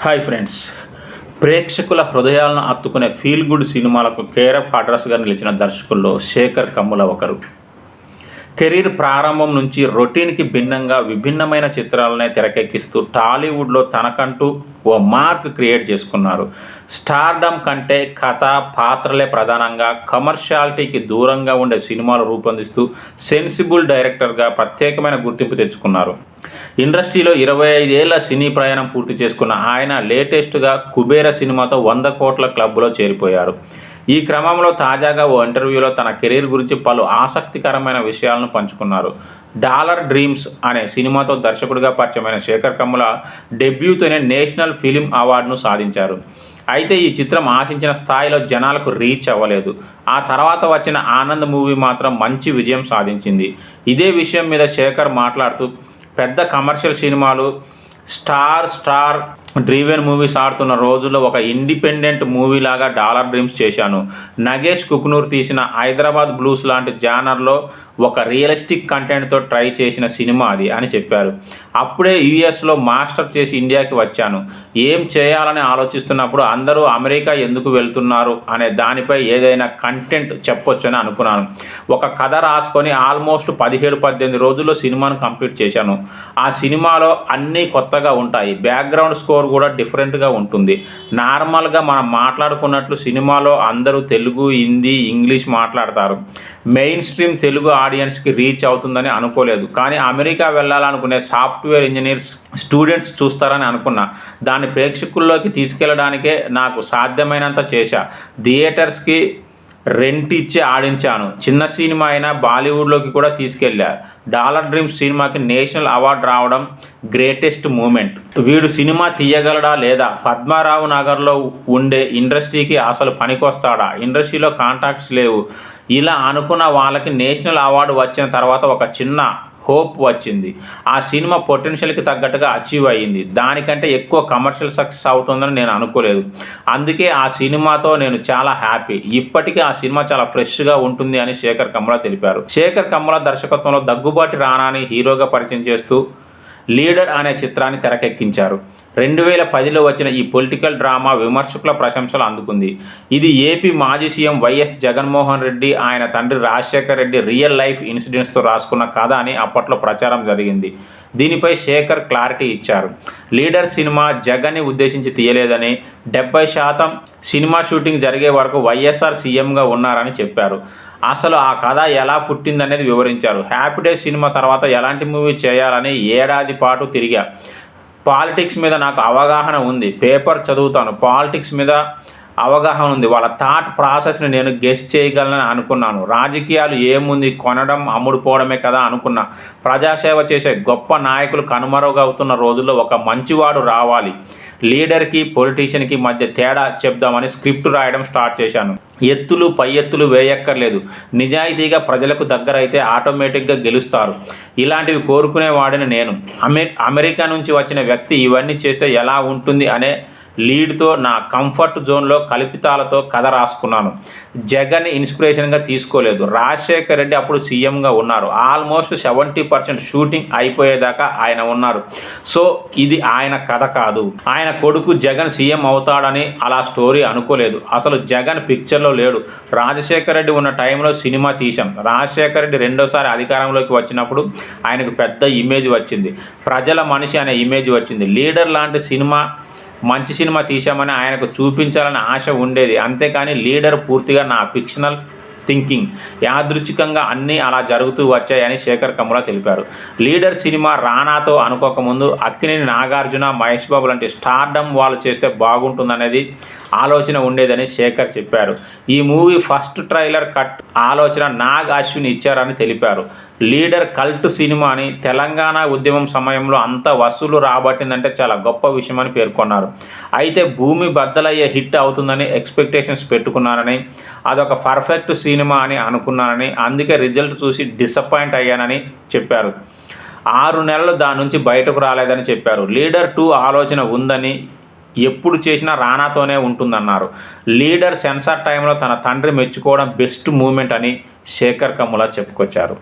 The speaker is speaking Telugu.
Hi friends. ప్రేక్షకుల హృదయాలను హత్తుకునే ఫీల్ గుడ్ సినిమాలకు కేర్ ఆఫ్ అడ్రస్గా నిలిచిన దర్శకుల్లో శేఖర్ కమ్ముల ఒకరు. కెరీర్ ప్రారంభం నుంచి రొటీన్కి భిన్నంగా విభిన్నమైన చిత్రాలనే తెరకెక్కిస్తూ టాలీవుడ్లో తనకంటూ ఓ మార్క్ క్రియేట్ చేసుకున్నారు. స్టార్డమ్ కంటే కథ పాత్రలే ప్రధానంగా కమర్షియాలిటీకి దూరంగా ఉండే సినిమాలు రూపొందిస్తూ సెన్సిబుల్ డైరెక్టర్గా ప్రత్యేకమైన గుర్తింపు తెచ్చుకున్నారు. ఇండస్ట్రీలో ఇరవై ఐదేళ్ళ సినీ ప్రయాణం పూర్తి చేసుకున్న ఆయన లేటెస్ట్గా కుబేర సినిమాతో వంద కోట్ల క్లబ్లో చేరిపోయారు. ఈ క్రమంలో తాజాగా ఓ ఇంటర్వ్యూలో తన కెరీర్ గురించి పలు ఆసక్తికరమైన విషయాలను పంచుకున్నారు. డాలర్ డ్రీమ్స్ అనే సినిమాతో దర్శకుడిగా పరిచయమైన శేఖర్ కమ్ముల డెబ్యూతోనే నేషనల్ ఫిలిం అవార్డును సాధించారు. అయితే ఈ చిత్రం ఆశించిన స్థాయిలో జనాలకు రీచ్ అవ్వలేదు. ఆ తర్వాత వచ్చిన ఆనంద్ మూవీ మాత్రం మంచి విజయం సాధించింది. ఇదే విషయం మీద శేఖర్ మాట్లాడుతూ పెద్ద కమర్షియల్ సినిమాలు స్టార్ స్టార్ డ్రీవెన్ మూవీస్ ఆడుతున్న రోజుల్లో ఒక ఇండిపెండెంట్ మూవీ లాగా డాలర్ డ్రీమ్స్ చేశాను. నగేష్ కుక్నూర్ తీసిన హైదరాబాద్ బ్లూస్ లాంటి జానర్లో ఒక రియలిస్టిక్ కంటెంట్తో ట్రై చేసిన సినిమా అది అని చెప్పారు. అప్పుడే యుఎస్లో మాస్టర్ చేసి ఇండియాకి వచ్చాను. ఏం చేయాలని ఆలోచిస్తున్నప్పుడు అందరూ అమెరికా ఎందుకు వెళ్తున్నారు అనే దానిపై ఏదైనా కంటెంట్ చెప్పొచ్చని అనుకున్నాను. ఒక కథ రాసుకొని ఆల్మోస్ట్ పదిహేడు పద్దెనిమిది రోజుల్లో సినిమాను కంప్లీట్ చేశాను. ఆ సినిమాలో అన్నీ కొత్తగా ఉంటాయి. బ్యాక్గ్రౌండ్ స్కోర్ కూడా డిఫరెంట్గా ఉంటుంది. నార్మల్గా మనం మాట్లాడుకున్నట్లు సినిమాలో అందరూ తెలుగు హిందీ ఇంగ్లీష్ మాట్లాడతారు. మెయిన్ స్ట్రీమ్ తెలుగు ఆడియన్స్కి రీచ్ అవుతుందని అనుకోలేదు. కానీ అమెరికా వెళ్ళాలనుకునే సాఫ్ట్వేర్ ఇంజనీర్స్ స్టూడెంట్స్ చూస్తారని అనుకున్నా. దాన్ని ప్రేక్షకుల్లోకి తీసుకెళ్ళడానికే నాకు సాధ్యమైనంత చేశా. థియేటర్స్కి రెంట్ ఇచ్చి ఆడించాను. చిన్న సినిమా అయినా బాలీవుడ్లోకి కూడా తీసుకెళ్ళా. డాలర్ డ్రీమ్స్ సినిమాకి నేషనల్ అవార్డు రావడం గ్రేటెస్ట్ మూమెంట్. వీడు సినిమా తీయగలడా లేదా? పద్మారావు నగర్లో ఉండే ఇండస్ట్రీకి అసలు పనికొస్తాడా? ఇండస్ట్రీలో కాంటాక్ట్స్ లేవు. ఇలా అనుకున్న వాళ్ళకి నేషనల్ అవార్డు వచ్చిన తర్వాత ఒక చిన్న హోప్ వచ్చింది. ఆ సినిమా పొటెన్షియల్కి తగ్గట్టుగా అచీవ్ అయ్యింది. దానికంటే ఎక్కువ కమర్షియల్ సక్సెస్ అవుతుందని నేను అనుకోలేదు. అందుకే ఆ సినిమాతో నేను చాలా హ్యాపీ. ఇప్పటికీ ఆ సినిమా చాలా ఫ్రెష్గా ఉంటుంది అని శేఖర్ కమ్ముల తెలిపారు. శేఖర్ కమ్ముల దర్శకత్వంలో దగ్గుబాటి రానాని హీరోగా పరిచయం చేస్తూ లీడర్ అనే చిత్రాన్ని తెరకెక్కించారు. రెండు వేల పదిలో వచ్చిన ఈ పొలిటికల్ డ్రామా విమర్శకుల ప్రశంసలు అందుకుంది. ఇది ఏపీ మాజీ సీఎం వైఎస్ జగన్మోహన్ రెడ్డి ఆయన తండ్రి రాజశేఖర్ రెడ్డి రియల్ లైఫ్ ఇన్సిడెంట్స్తో రాసుకున్న కథ అని అప్పట్లో ప్రచారం జరిగింది. దీనిపై శేఖర్ క్లారిటీ ఇచ్చారు. లీడర్ సినిమా జగన్ని ఉద్దేశించి తీయలేదని డెబ్బై శాతం సినిమా షూటింగ్ జరిగే వరకు వైఎస్ఆర్ సీఎంగా ఉన్నారని చెప్పారు. అసలు ఆ కథ ఎలా పుట్టిందనేది వివరించారు. హ్యాపీ డే సినిమా తర్వాత ఎలాంటి మూవీ చేయాలని ఏడాది పాటు తిరిగా. పాలిటిక్స్ మీద నాకు అవగాహన ఉంది. పేపర్ చదువుతాను. పాలిటిక్స్ మీద అవగాహన ఉంది. వాళ్ళ థాట్ ప్రాసెస్ని నేను గెస్ చేయగలనని అనుకున్నాను. రాజకీయాలు ఏముంది? కొనడం అమ్ముడుపోవడమే కదా అనుకున్నా. ప్రజాసేవ చేసే గొప్ప నాయకులు కనుమరుగవుతున్న రోజుల్లో ఒక మంచివాడు రావాలి. లీడర్కి పొలిటీషియన్కి మధ్య తేడా చెప్దామని స్క్రిప్ట్ రాయడం స్టార్ట్ చేశాను. ఎత్తులు పై ఎత్తులు వేయక్కర్లేదు. నిజాయితీగా ప్రజలకు దగ్గర అయితే ఆటోమేటిక్గా గెలుస్తారు. ఇలాంటివి కోరుకునేవాడిని నేను. అమె అమెరికా నుంచి వచ్చిన వ్యక్తి ఇవన్నీ చేస్తే ఎలా ఉంటుంది అనే లీడ్తో నా కంఫర్ట్ జోన్లో కల్పితాలతో కథ రాసుకున్నాను. జగన్ ఇన్స్పిరేషన్గా తీసుకోలేదు. రాజశేఖర్ రెడ్డి అప్పుడు సీఎంగా ఉన్నారు. ఆల్మోస్ట్ సెవెంటీ పర్సెంట్ షూటింగ్ అయిపోయేదాకా ఆయన ఉన్నారు. సో ఇది ఆయన కథ కాదు. ఆయన కొడుకు జగన్ సీఎం అవుతాడని అలా స్టోరీ అనుకోలేదు. అసలు జగన్ పిక్చర్లో లేడు. రాజశేఖర్ రెడ్డి ఉన్న టైంలో సినిమా తీశాం. రాజశేఖర్ రెడ్డి రెండోసారి అధికారంలోకి వచ్చినప్పుడు ఆయనకు పెద్ద ఇమేజ్ వచ్చింది. ప్రజల మనిషి అనే ఇమేజ్ వచ్చింది. లీడర్ లాంటి సినిమా మంచి సినిమా తీశామని ఆయనకు చూపించాలని ఆశ ఉండేది. అంతేకాని లీడర్ పూర్తిగా నా ఫిక్షనల్ థింకింగ్ యాదృచ్ఛికంగా అన్నీ అలా జరుగుతూ వచ్చాయని శేఖర్ కమ్ముల తెలిపారు. లీడర్ సినిమా రానాతో అనుకోకముందు అక్కినేని నాగార్జున మహేష్ బాబు లాంటి స్టార్డమ్ వాళ్ళు చేస్తే బాగుంటుందనేది ఆలోచన ఉండేదని శేఖర్ చెప్పారు. ఈ మూవీ ఫస్ట్ ట్రైలర్ కట్ ఆలోచన నాగ్ అశ్విన్ ఇచ్చారని తెలిపారు. లీడర్ కల్ట్ సినిమా అని తెలంగాణ ఉద్యమం సమయంలో అంత వసూలు రాబట్టిందంటే చాలా గొప్ప విషయం అని పేర్కొన్నారు. అయితే భూమి బద్దలయ్యే హిట్ అవుతుందని ఎక్స్పెక్టేషన్స్ పెట్టుకున్నానని అదొక పర్ఫెక్ట్ సినిమా అని అనుకున్నానని అందుకే రిజల్ట్ చూసి డిసప్పాయింట్ అయ్యానని చెప్పారు. ఆరు నెలలు దాని నుంచి బయటకు రాలేదని చెప్పారు. లీడర్ టూ ఆలోచన ఉందని ఎప్పుడు చేసినా రానాతోనే ఉంటుందన్నారు. లీడర్ సెన్సార్ టైంలో తన తండ్రి మెచ్చుకోవడం బెస్ట్ మూమెంట్ అని శేఖర్ కమ్ముల చెప్పుకొచ్చారు.